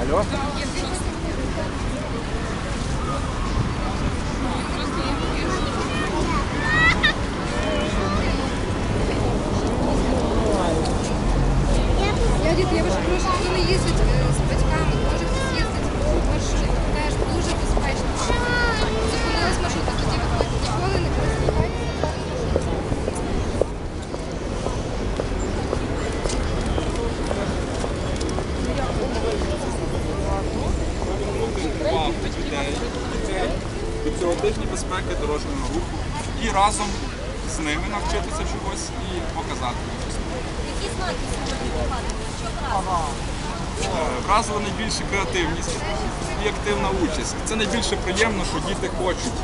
Алло? Дядя, я ваши прошу, если с батьками. Цього безпеки дорожнього руху і разом з ними навчитися чогось і показати щось. Які знаки сьогодні вигадуєте? Що вразило? Е, Вразила найбільше креативність і активна участь. Це найбільше приємно, що діти хочуть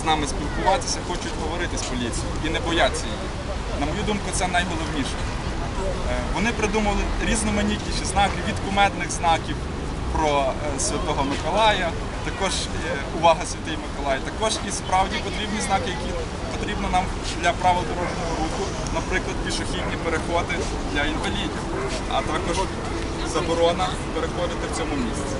з нами спілкуватися, хочуть говорити з поліцією і не бояться її. На мою думку, це найголовніше. Е, Вони придумали різноманітніші знаки від кумедних знаків про е, Святого Миколая, також е, увага Святий Миколай, також і справді потрібні знаки, які потрібно нам для правил дорожнього руху, наприклад, пішохідні переходи для інвалідів, а також заборона переходити в цьому місці.